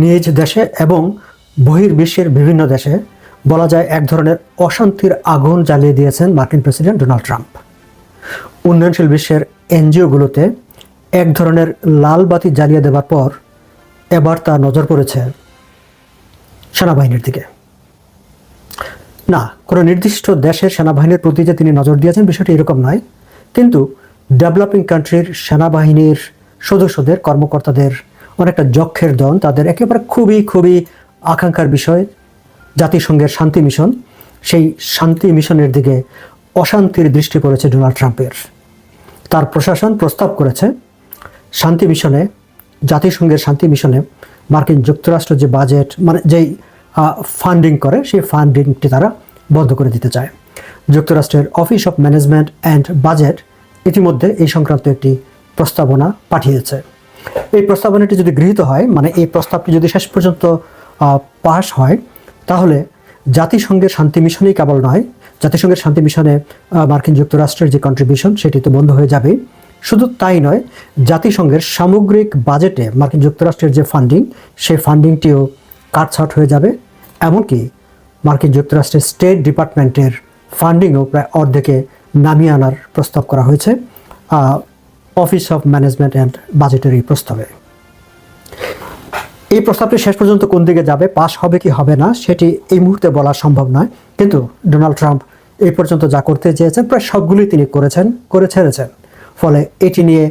নিজ দেশে এবং বহির্বিশ্বের বিভিন্ন দেশে বলা যায় এক ধরনের অশান্তির আগুন জ্বালিয়ে দিয়েছেন মার্কিন প্রেসিডেন্ট ডোনাল্ড ট্রাম্প। উন্নয়নশীল বিশ্বের এনজিওগুলোতে এক ধরনের লাল বাতি জ্বালিয়ে দেওয়ার পর এবার তা নজর পড়েছে সেনাবাহিনীর দিকে। না, কোনো নির্দিষ্ট দেশের সেনাবাহিনীর প্রতি যে তিনি নজর দিয়েছেন বিষয়টি এরকম নয়, কিন্তু ডেভেলপিং কান্ট্রির সেনাবাহিনীর সদস্যদের, কর্মকর্তাদের অনেকটা যক্ষের দন তাদের একেবারে খুবই খুবই আকাঙ্ক্ষার বিষয়, জাতিসংঘের শান্তি মিশন। সেই শান্তি মিশনের দিকে অশান্তির দৃষ্টি পড়েছে ডোনাল্ড ট্রাম্পের। তার প্রশাসন প্রস্তাব করেছে, শান্তি মিশনে, জাতিসংঘের শান্তি মিশনে মার্কিন যুক্তরাষ্ট্র যে বাজেট মানে যেই ফান্ডিং করে, সেই ফান্ডিংটি তারা বন্ধ করে দিতে চায়। যুক্তরাষ্ট্রের office of management and budget ইতিমধ্যে এই সংক্রান্ত একটি প্রস্তাবনা পাঠিয়েছে। এই প্রস্তাবনাটি যদি গৃহীত হয় মানে এই প্রস্তাবটি যদি শেষ পর্যন্ত পাশ হয়, তাহলে জাতিসংঘের শান্তি মিশনেই কেবল নয়, জাতিসংঘের শান্তি মিশনে মার্কিন যুক্তরাষ্ট্রের যে কন্ট্রিবিউশন সেটি তো বন্ধ হয়ে যাবে শুধু তাই নয়, জাতিসংঘের সামগ্রিক বাজেটে মার্কিন যুক্তরাষ্ট্রের যে ফান্ডিং সেই ফান্ডিংটিও কাটছাট হয়ে যাবে। এমনকি মার্কিন যুক্তরাষ্ট্রের স্টেট ডিপার্টমেন্টের ফান্ডিংও প্রায় অর্ধেকে নামিয়ে আনার প্রস্তাব করা হয়েছে। অফিস অফ ম্যানেজমেন্ট অ্যান্ড বাজেটের প্রস্তাবে। এই প্রস্তাবটি শেষ পর্যন্ত কোন দিকে যাবে, পাশ হবে কি হবে না, সেটি এই মুহূর্তে বলা সম্ভব নয়। কিন্তু ডোনাল্ড ট্রাম্প এই পর্যন্ত যা করতে চেয়েছেন, প্রায় সবগুলোই তিনি করেছেন, করে ছেড়েছেন। ফলে এটি নিয়ে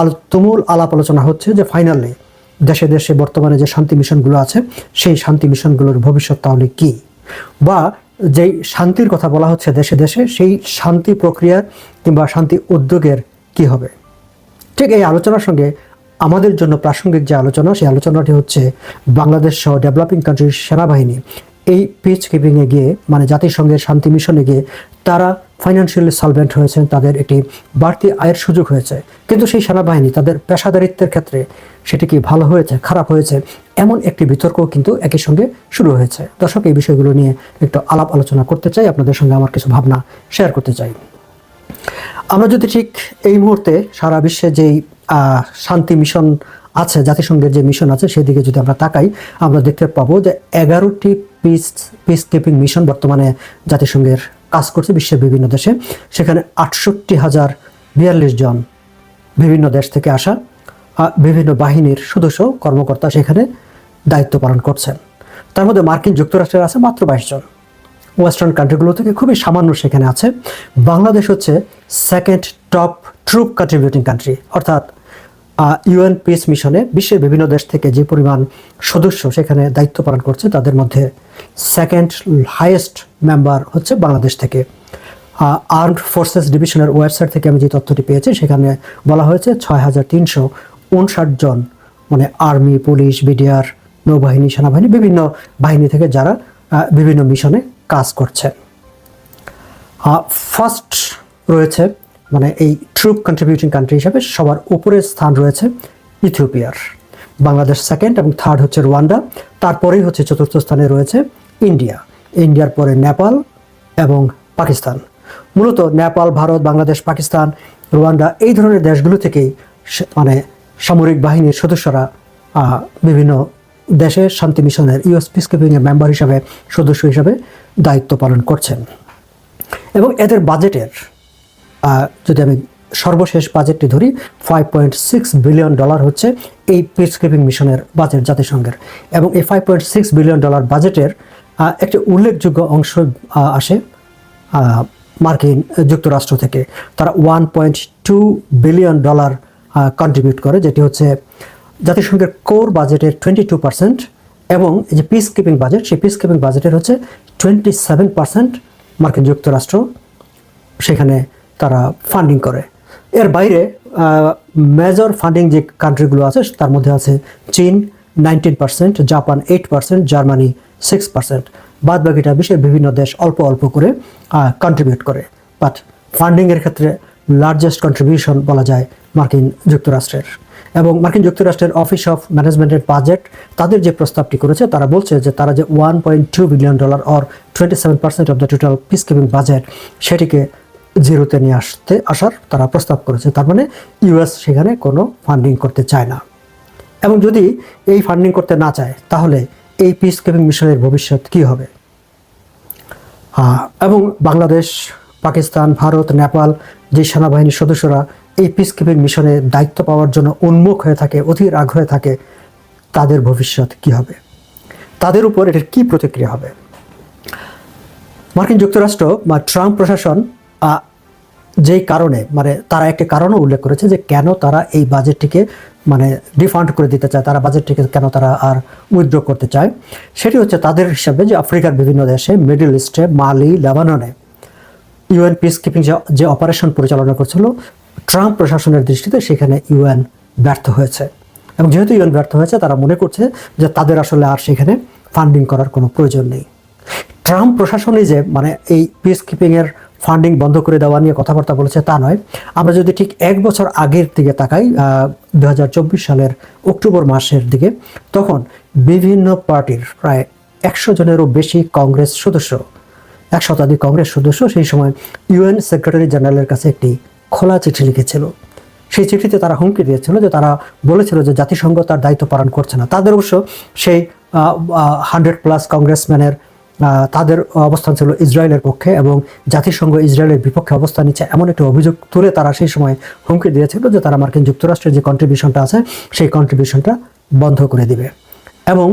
আলো, তুমুল আলাপ আলোচনা হচ্ছে যে ফাইনালি দেশে দেশে বর্তমানে যে শান্তি মিশনগুলো আছে, সেই শান্তি মিশনগুলোর ভবিষ্যৎ তাহলে কি? বা যেই শান্তির কথা বলা হচ্ছে দেশে দেশে, সেই শান্তি প্রক্রিয়ার কিংবা শান্তি উদ্যোগের কি হবে? ঠিক এই আলোচনার সঙ্গে আমাদের জন্য প্রাসঙ্গিক যে আলোচনা, সেই আলোচনাটি হচ্ছে বাংলাদেশ সহ ডেভেলপিং কান্ট্রির সেনাবাহিনী। এই পিচ কিপিংয়ে গিয়ে মানে জাতিসংঘের শান্তি মিশনে গিয়ে, তারা ফাইন্যান্সিয়ালি সলভেন্ট হয়েছেন, তাদের একটি বাড়তি আয়ের সুযোগ হয়েছে। কিন্তু সেই সেনাবাহিনী, তাদের পেশাদারিত্বের ক্ষেত্রে সেটি কি ভালো হয়েছে, খারাপ হয়েছে, এমন একটি বিতর্ক কিন্তু একই সঙ্গে শুরু হয়েছে। দর্শক, এই বিষয়গুলো নিয়ে একটু আলাপ আলোচনা করতে চাই, আপনাদের সঙ্গে আমার কিছু ভাবনা শেয়ার করতে চাই। আমরা যদি ঠিক এই মুহূর্তে সারা বিশ্বে যেই শান্তি মিশন আছে, জাতিসংঘের যে মিশন আছে, সেদিকে যদি আমরা তাকাই, আমরা দেখতে পাবো যে এগারোটি পিস পিস কিপিং মিশন বর্তমানে জাতিসংঘের কাজ করছে বিশ্বের বিভিন্ন দেশে। সেখানে আটষট্টি হাজার বিয়াল্লিশ জন বিভিন্ন দেশ থেকে আসা বিভিন্ন বাহিনীর সদস্য, কর্মকর্তা সেখানে দায়িত্ব পালন করছেন। তার মধ্যে মার্কিন যুক্তরাষ্ট্রের আছে মাত্র বাইশ জন। ওয়েস্টার্ন কান্ট্রিগুলো থেকে খুবই সামান্য সেখানে আছে। বাংলাদেশ হচ্ছে second top troop contributing country অর্থাৎ ইউএন পিস মিশনে বিশ্বের বিভিন্ন দেশ থেকে যে পরিমাণ সদস্য সেখানে দায়িত্ব পালন করছে, তাদের মধ্যে সেকেন্ড হাইয়েস্ট মেম্বার হচ্ছে বাংলাদেশ থেকে। আর্মড ফোর্সেস ডিভিশনের ওয়েবসাইট থেকে আমি যে তথ্যটি পেয়েছি, সেখানে বলা হয়েছে ছয় হাজার তিনশো উনষাট জন মানে আর্মি পুলিশ বিডিআর নৌবাহিনী, সেনাবাহিনী, বিভিন্ন বাহিনী থেকে যারা বিভিন্ন মিশনে কাজ করছে। ফার্স্ট রয়েছে মানে এই ট্রুপ কন্ট্রিবিউটিং কান্ট্রি হিসাবে সবার উপরের স্থান রয়েছে ইথিওপিয়ার। বাংলাদেশ সেকেন্ড এবং থার্ড হচ্ছে রোয়ান্ডা, তারপরেই হচ্ছে চতুর্থ স্থানে রয়েছে ইন্ডিয়া। ইন্ডিয়ার পরে নেপাল এবং পাকিস্তান। মূলত নেপাল, ভারত, বাংলাদেশ, পাকিস্তান, রোয়ান্ডা এই ধরনের দেশগুলো থেকেই মানে সামরিক বাহিনীর সদস্যরা বিভিন্ন দেশে শান্তি মিশনের ইউএস পিসকিপিংয়ের মেম্বার হিসাবে সদস্য হিসাবে দায়িত্ব পালন করছেন। এবং এদের বাজেটের যদি আমি সর্বশেষ বাজেটটি ধরি five point six billion dollar হচ্ছে এই পিসকিপিং মিশনের বাজেট জাতিসংঘের। এবং এই five point six billion dollar বাজেটের একটি উল্লেখযোগ্য অংশ আসে মার্কিন যুক্তরাষ্ট্র থেকে। তারা one point two billion dollar contribute করে, যেটি হচ্ছে জাতিসংঘের কোর বাজেটের টোয়েন্টি টু পার্সেন্ট এবং যে পিস কিপিং বাজেট সেই পিস কিপিং বাজেটের হচ্ছে টোয়েন্টি সেভেন পার্সেন্ট মার্কিন যুক্তরাষ্ট্র সেখানে তারা ফান্ডিং করে। এর বাইরে মেজর ফান্ডিং যে কান্ট্রিগুলো আছে, তার মধ্যে আছে চীন nineteen percent Japan eight percent Germany six percent বাদ বাকিটা বিশ্বের বিভিন্ন দেশ অল্প অল্প করে কন্ট্রিবিউট করে। বাট ফান্ডিংয়ের ক্ষেত্রে লার্জেস্ট কন্ট্রিবিউশন বলা যায় মার্কিন যুক্তরাষ্ট্রের। এবং মার্কিন যুক্তরাষ্ট্রের অফিস অফ ম্যানেজমেন্টের বাজেট তাদের যে প্রস্তাবটি করেছে, তারা বলছে যে তারা যে one point two billion dollar or twenty seven percent of the total peacekeeping budget সেটিকে জিরোতে নিয়ে আসতে, আসার তারা প্রস্তাব করেছে। তার মানে ইউএস সেখানে কোনো ফান্ডিং করতে চায় না। এবং যদি এই ফান্ডিং করতে না চায়, তাহলে এই পিস কিপিং মিশনের ভবিষ্যৎ কী হবে? এবং বাংলাদেশ, পাকিস্তান, ভারত, নেপাল যে সেনাবাহিনীর সদস্যরা এই পিস কিপিং মিশনে দায়িত্ব পাওয়ার জন্য উন্মুখ হয়ে থাকে, অধীর আগ্রহে থাকে, তাদের ভবিষ্যৎ কি হবে? তাদের উপর এটার কি প্রতিক্রিয়া হবে? মার্কিন যুক্তরাষ্ট্র বা ট্রাম্প প্রশাসন যেই কারণে মানে তারা একটি কারণও উল্লেখ করেছে যে কেন তারা এই বাজেটটিকে মানে রিফান্ড করে দিতে চায়, তারা বাজেটটিকে কেন তারা আর উইথড্র করতে চায়, সেটি হচ্ছে তাদের হিসাবে যে আফ্রিকার বিভিন্ন দেশে, মিডল ইস্টে, মালি, লেবাননে, ইউএন পিস কিপিং যে অপারেশন পরিচালনা করছিল ট্রাম্প প্রশাসনের দৃষ্টিতে সেখানে ইউএন ব্যর্থ হয়েছে। এবং যেহেতু ইউএন ব্যর্থ হয়েছে, তারা মনে করছে যে তাদের আসলে আর সেখানে ফান্ডিং করার কোনো প্রয়োজন নেই। ট্রাম্প প্রশাসনই যে মানে এই পিস কিপিংয়ের ফান্ডিং বন্ধ করে দেওয়া নিয়ে কথাবার্তা বলেছে তা নয়। আমরা যদি ঠিক এক বছর আগের দিকে তাকাই দু হাজার চব্বিশ সালের অক্টোবর মাসের দিকে, তখন বিভিন্ন পার্টির প্রায় একশো জনেরও বেশি কংগ্রেস সদস্য, এক শতাধিক কংগ্রেস সদস্য সেই সময় ইউএন সেক্রেটারি জেনারেলের কাছে একটি খোলা চিঠি লিখেছিল। সেই চিঠিতে তারা হুমকি দিয়েছিল যে তারা বলেছিল যে জাতিসংঘ তার দায়িত্ব পালন করছে না। তাদের অবশ্য সেই হান্ড্রেড প্লাস কংগ্রেসম্যানের তাদের অবস্থান ছিল ইসরায়েলের পক্ষে এবং জাতিসংঘ ইসরায়েলের বিপক্ষে অবস্থান নিচ্ছে এমন একটি অভিযোগ তুলে তারা সেই সময় হুমকি দিয়েছিল যে তারা মার্কিন যুক্তরাষ্ট্রের যে কন্ট্রিবিউশনটা আছে, সেই কন্ট্রিবিউশনটা বন্ধ করে দিবে। এবং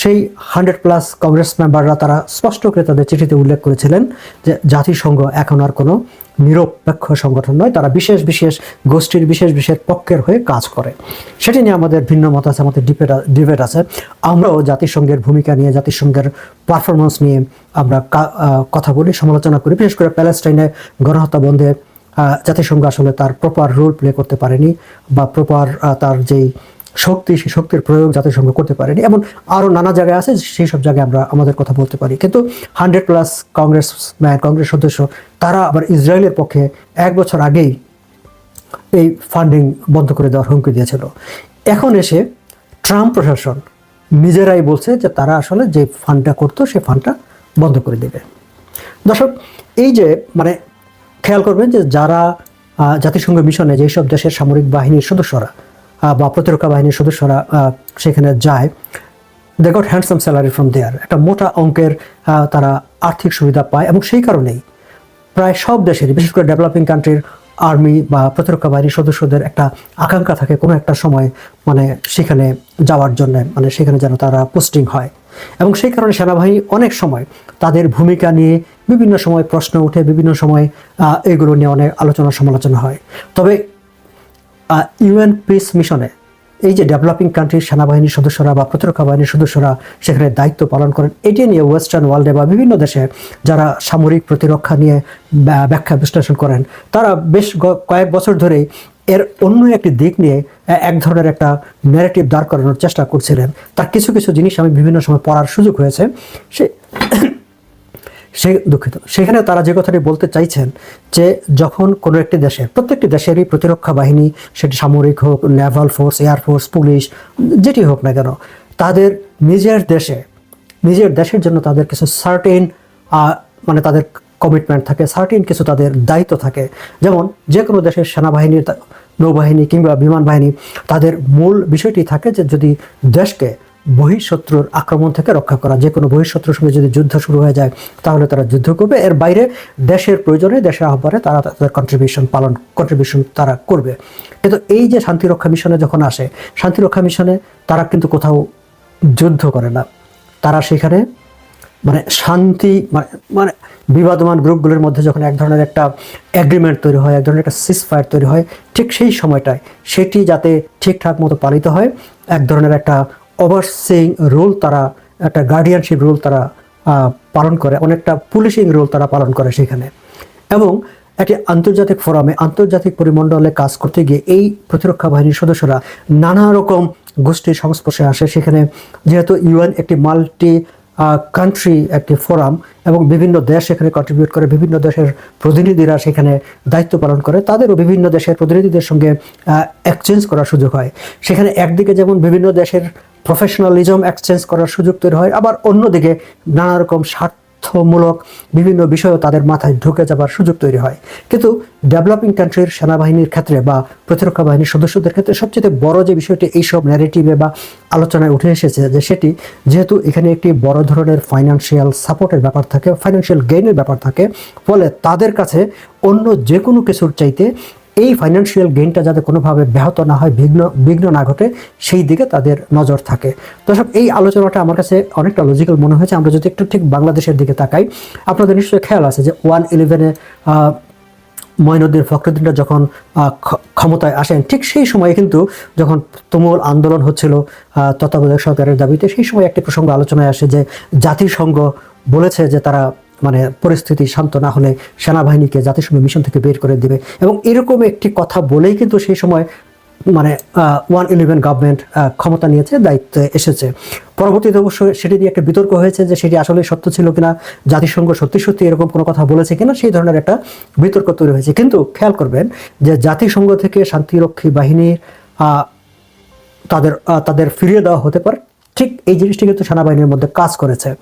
সেই হান্ড্রেড প্লাস কংগ্রেস মেম্বাররা তারা স্পষ্ট করে তাদের চিঠিতে উল্লেখ করেছিলেন যে জাতিসংঘ এখন আর কোনো নিরপেক্ষ সংগঠন নয়, তারা বিশেষ বিশেষ গোষ্ঠীর বিশেষ বিশেষ পক্ষের হয়ে কাজ করে। সেটি নিয়ে আমাদের ভিন্ন মত আছে, আমাদের ডিবেট ডিবেট আছে। আমরাও জাতিসংঘের ভূমিকা নিয়ে, জাতিসংঘের পারফরমেন্স নিয়ে আমরা কথা বলি, সমালোচনা করি। বিশেষ করে প্যালেস্টাইনে গণহত্যা বন্ধে জাতিসংঘ আসলে তার প্রপার রোল প্লে করতে পারেনি বা প্রপার তার যেই শক্তি, সেই শক্তির প্রয়োগ জাতিসংঘ করতে পারেনি এমন আরও নানা জায়গায় আছে, সেই সব জায়গায় আমরা আমাদের কথা বলতে পারি। কিন্তু hundred plus congressman Congress সদস্য, তারা আবার ইসরায়েলের পক্ষে এক বছর আগেই এই ফান্ডিং বন্ধ করে দেওয়ার হুমকি দিয়েছিল। এখন এসে ট্রাম্প প্রশাসন নিজেরাই বলছে যে তারা আসলে যে ফান্ডটা করতো সেই ফান্ডটা বন্ধ করে দেবে। দর্শক, এই যে মানে খেয়াল করবেন যে যারা জাতিসংঘ মিশনে যেসব দেশের সামরিক বাহিনীর সদস্যরা বা প্রতিরক্ষা বাহিনীর সদস্যরা সেখানে যায়। They got handsome salary from their একটা মোটা অঙ্কের তারা আর্থিক সুবিধা পায় এবং সেই কারণেই প্রায় সব দেশের বিশেষ করে ডেভেলপিং কান্ট্রির আর্মি বা প্রতিরক্ষা বাহিনীর সদস্যদের একটা আকাঙ্ক্ষা থাকে কোনো একটা সময় মানে সেখানে যাওয়ার জন্য মানে সেখানে যেন তারা পোস্টিং হয়। এবং সেই কারণে সেনাবাহিনী অনেক সময় তাদের ভূমিকা নিয়ে বিভিন্ন সময় প্রশ্ন উঠে বিভিন্ন সময় এগুলো নিয়ে অনেক আলোচনা সমালোচনা হয়। তবে ইউএন পিস মিশনে এই যে ডেভেলপিং কান্ট্রির সেনাবাহিনীর সদস্যরা বা প্রতিরক্ষা বাহিনীর সদস্যরা সেখানে দায়িত্ব পালন করেন, এটি নিয়ে ওয়েস্টার্ন ওয়ার্ল্ডে বা বিভিন্ন দেশে যারা সামরিক প্রতিরক্ষা নিয়ে ব্যা- ব্যাখ্যা বিশ্লেষণ করেন, তারা বেশ কয়েক বছর ধরেই এর অন্য একটি দিক নিয়ে এক ধরনের একটা ন্যারেটিভ দাঁড় করানোর চেষ্টা করছিলেন। তার কিছু কিছু জিনিস আমি বিভিন্ন সময় পড়ার সুযোগ হয়েছে। সে সে দুঃখিত। সেখানে তারা যে কথাটি বলতে চাইছেন যে যখন কোনো একটি দেশে, প্রত্যেকটি দেশেরই প্রতিরক্ষা বাহিনী, সেটি সামরিক হোক নেভাল ফোর্স এয়ারফোর্স পুলিশ যেটি হোক না কেন, তাদের নিজের দেশে, নিজের দেশের জন্য তাদের কিছু সার্টেন মানে তাদের কমিটমেন্ট থাকে সার্টেন কিছু তাদের দায়িত্ব থাকে। যেমন যে কোনো দেশের সেনাবাহিনীর নৌবাহিনী কিংবা বিমান বাহিনী, তাদের মূল বিষয়টি থাকে যে যদি দেশকে বহিঃশত্রুর আক্রমণ থেকে রক্ষা করা। যে কোনো বহিঃশত্রুর সঙ্গে যদি যুদ্ধ শুরু হয়ে যায়, তাহলে তারা যুদ্ধ করবে। এর বাইরে দেশের প্রয়োজনে দেশের আহ্বানে তারা তাদের কন্ট্রিবিউশন পালন কন্ট্রিবিউশন তারা করবে। কিন্তু এই যে শান্তিরক্ষা মিশনে যখন আসে, শান্তিরক্ষা মিশনে তারা কিন্তু কোথাও যুদ্ধ করে না। তারা সেখানে মানে শান্তি মানে মানে বিবাদমান গ্রুপগুলোর মধ্যে যখন এক ধরনের একটা এগ্রিমেন্ট তৈরি হয়, এক ধরনের একটা সিস ফায়ার তৈরি হয়, ঠিক সেই সময়টায় সেটি যাতে ঠিকঠাক মতো পালিত হয়, এক ধরনের একটা ওভারসিং রোল তারা, একটা গার্ডিয়ানশিপ রোল তারা পালন করে। অনেকটা পুলিশিং রোল তারা পালন করে সেখানে। এবং একটি আন্তর্জাতিক ফোরামে আন্তর্জাতিক পরিমণ্ডলে কাজ করতে গিয়ে এই প্রতিরক্ষা বাহিনীর সদস্যরা নানা রকম গোষ্ঠীর সংস্পর্শে আসে। সেখানে যেহেতু ইউএন একটি মাল্টি কান্ট্রি একটি ফোরাম এবং বিভিন্ন দেশ এখানে কন্ট্রিবিউট করে, বিভিন্ন দেশের প্রতিনিধিরা সেখানে দায়িত্ব পালন করে, তাদেরও বিভিন্ন দেশের প্রতিনিধিদের সঙ্গে এক্সচেঞ্জ করার সুযোগ হয়। সেখানে একদিকে যেমন বিভিন্ন দেশের প্রফেশনালিজম এক্সচেঞ্জ করার সুযোগ তৈরি হয়। আবার অন্যদিকে নানা রকম স্বার্থমূলক বিভিন্ন বিষয়ও তাদের মাথায় ঢুকে যাবার সুযোগ তৈরি হয়। কিন্তু ডেভেলপিং কান্ট্রির সেনাবাহিনীর ক্ষেত্রে বা প্রতিরক্ষা বাহিনীর সদস্যদের ক্ষেত্রে সবচেয়ে বড় যে বিষয়টি এইসব ন্যারেটিভে বা আলোচনায় উঠে এসেছে যে সেটি যেহেতু এখানে একটি বড় ধরনের ফাইন্যান্সিয়াল সাপোর্টের ব্যাপার থাকে ফাইন্যান্সিয়াল গেইনের ব্যাপার থাকে, ফলে তাদের কাছে অন্য যে কোনো কিছুর চাইতে এই ফাইন্যান্সিয়াল গেইনটা যাতে কোনোভাবে ব্যাহত না হয়, বিঘ্ন বিঘ্ন না ঘটে, সেই দিকে তাদের নজর থাকে। দর্শক, এই আলোচনাটা আমার কাছে অনেকটা লজিক্যাল মনে হয়েছে। আমরা যদি একটু ঠিক বাংলাদেশের দিকে তাকাই, আপনাদের নিশ্চয়ই খেয়াল আছে যে ওয়ান ইলেভেনে মঈনুদ্দিন ফখরুদ্দিনরা যখন ক্ষমতায় আসেন, ঠিক সেই সময়ে কিন্তু যখন তুমুল আন্দোলন হচ্ছিল তত্ত্বাবধায়ক সরকারের দাবিতে, সেই সময় একটি প্রসঙ্গ আলোচনায় আসে যে জাতিসংঘ বলেছে যে তারা মানে পরিস্থিতি শান্ত না হলে সেনাবাহিনীকে জাতিসংঘ মিশন থেকে বের করে দিবে। এবং এরকম একটি কথা বলেই কিন্তু সেই সময় মানে ওয়ান ইলেভেন গভর্নমেন্ট ক্ষমতা নিয়েছে দায়িত্বে এসেছে। পরবর্তীতে অবশ্য সেটি নিয়ে একটা বিতর্ক হয়েছে যে সেটি আসলে সত্য ছিল কিনা জাতিসংঘ সত্যি সত্যি এরকম কোনো কথা বলেছে কিনা সেই ধরনের একটা বিতর্ক তৈরি হয়েছে। কিন্তু খেয়াল করবেন যে জাতিসংঘ থেকে শান্তিরক্ষী বাহিনীর আহ, তাদের তাদের ফিরিয়ে দেওয়া হতে পারে। ঠিক এই জিনিসটি কিন্তু সেনাবাহিনীর মধ্যে কাজ করেছে।